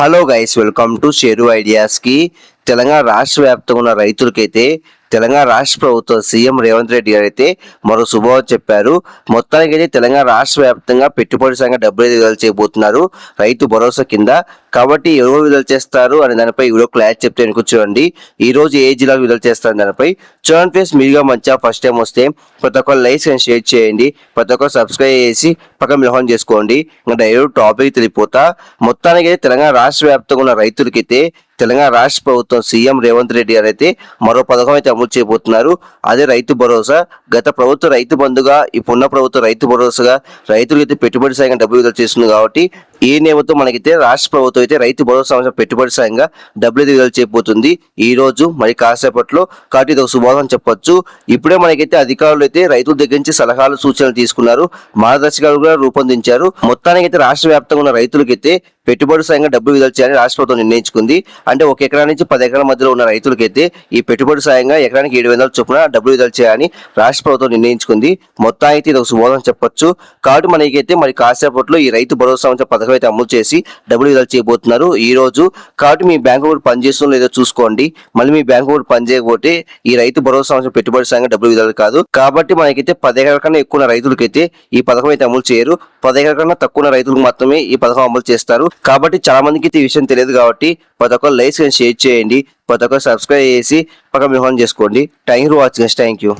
Hello guys welcome to share ఐడియాస్కి Telangana రాష్ట్ర వ్యాప్తంగా ఉన్న రైతులకైతే తెలంగాణ రాష్ట్ర ప్రభుత్వం సీఎం రేవంత్ రెడ్డి గారు అయితే మరో శుభవార్త చెప్పారు. మొత్తానికి అయితే తెలంగాణ రాష్ట్ర వ్యాప్తంగా పెట్టుబడి సంఘ డబ్బులు విడుదల చేయబోతున్నారు. రైతు భరోసా కింద కాబట్టి ఎవరు విడుదల చేస్తారు అనే దానిపై ఎవరో క్లారిటీ చెప్తే వెనుక చూడండి. ఈ రోజు ఏ జిల్లాకు విడుదల చేస్తారు దానిపై చూడండి ఫేస్ మీరుగా మంచిగా ఫస్ట్ టైం వస్తే ప్రతి ఒక్కరు లైక్ అండ్ షేర్ చేయండి ప్రతి ఒక్కరు సబ్స్క్రైబ్ చేసి తప్పక మిలహం చేసుకోండి. ఇంకా డైరెక్ట్ టాపిక్ తెలిపోతా మొత్తానికి అయితే తెలంగాణ రాష్ట్ర వ్యాప్తంగా ఉన్న రైతులకైతే తెలంగాణ రాష్ట్ర ప్రభుత్వం సీఎం రేవంత్ రెడ్డి గారు అయితే మరో పథకం అయితే అమలు చేయబోతున్నారు. అదే రైతు భరోసా. గత ప్రభుత్వం రైతు బంధుగా ఇప్పుడున్న ప్రభుత్వం రైతు భరోసాగా రైతులకు అయితే పెట్టుబడి సాయంగా డబ్బులు విడుదల చేస్తుంది కాబట్టి ఈ నేమతో మనకైతే రాష్ట్ర ప్రభుత్వం అయితే రైతు భరోసా పెట్టుబడి సాయంగా డబ్బులు విడుదల చేయబోతుంది. ఈ రోజు మరి కాసేపట్లో కాబట్టి ఇది ఒక శుభాగం చెప్పొచ్చు. ఇప్పుడే మనకైతే అధికారులు అయితే రైతుల దగ్గర నుంచి సలహాలు సూచనలు తీసుకున్నారు. మార్గదర్శకాలు కూడా రూపొందించారు. మొత్తానికి అయితే రాష్ట్ర వ్యాప్తంగా ఉన్న రైతులకైతే పెట్టుబడి సాయంగా డబ్బులు విడుదల చేయాలని రాష్ట్ర ప్రభుత్వం నిర్ణయించుకుంది. అంటే ఒక ఎకరా నుంచి పది ఎకరాల మధ్యలో ఉన్న రైతులకైతే ఈ పెట్టుబడి సాయంగా ఎకరానికి ఏడు వందల చొప్పున డబ్బులు విడుదల చేయాలని రాష్ట్ర ప్రభుత్వం నిర్ణయించుకుంది. మొత్తానికి ఇది ఒక శుభోదం చెప్పొచ్చు. కాబట్టి మనకైతే మరి కాసేపట్లో ఈ రైతు భరోసా సంస్థ పథకం అయితే అమలు చేసి డబ్బులు విడుదల చేయబోతున్నారు. ఈ రోజు కాబట్టి మీ బ్యాంకు కూడా పనిచేస్తుందో లేదో చూసుకోండి. మళ్ళీ మీ బ్యాంకు కూడా పనిచేయకపోతే ఈ రైతు భరోసా సంస్థ పెట్టుబడి సాయంగా డబ్బులు విడుదల కాదు. కాబట్టి మనకైతే పది ఎకరాల కన్నా ఎక్కువ రైతులకైతే ఈ పథకం అయితే అమలు చేయరు. పది ఎకరాల కన్నా తక్కువ ఉన్న రైతులకు మాత్రమే ఈ పథకం అమలు చేస్తారు. కాబట్టి చాలా మందికి అయితే ఈ విషయం తెలియదు కాబట్టి ప్రతి ఒక్కరు లైక్స్ అండ్ షేర్ చేయండి ప్రతి ఒక్కరు సబ్స్క్రైబ్ చేసి పక్కన మిహోన్ చేసుకోండి. Thank you watching thank you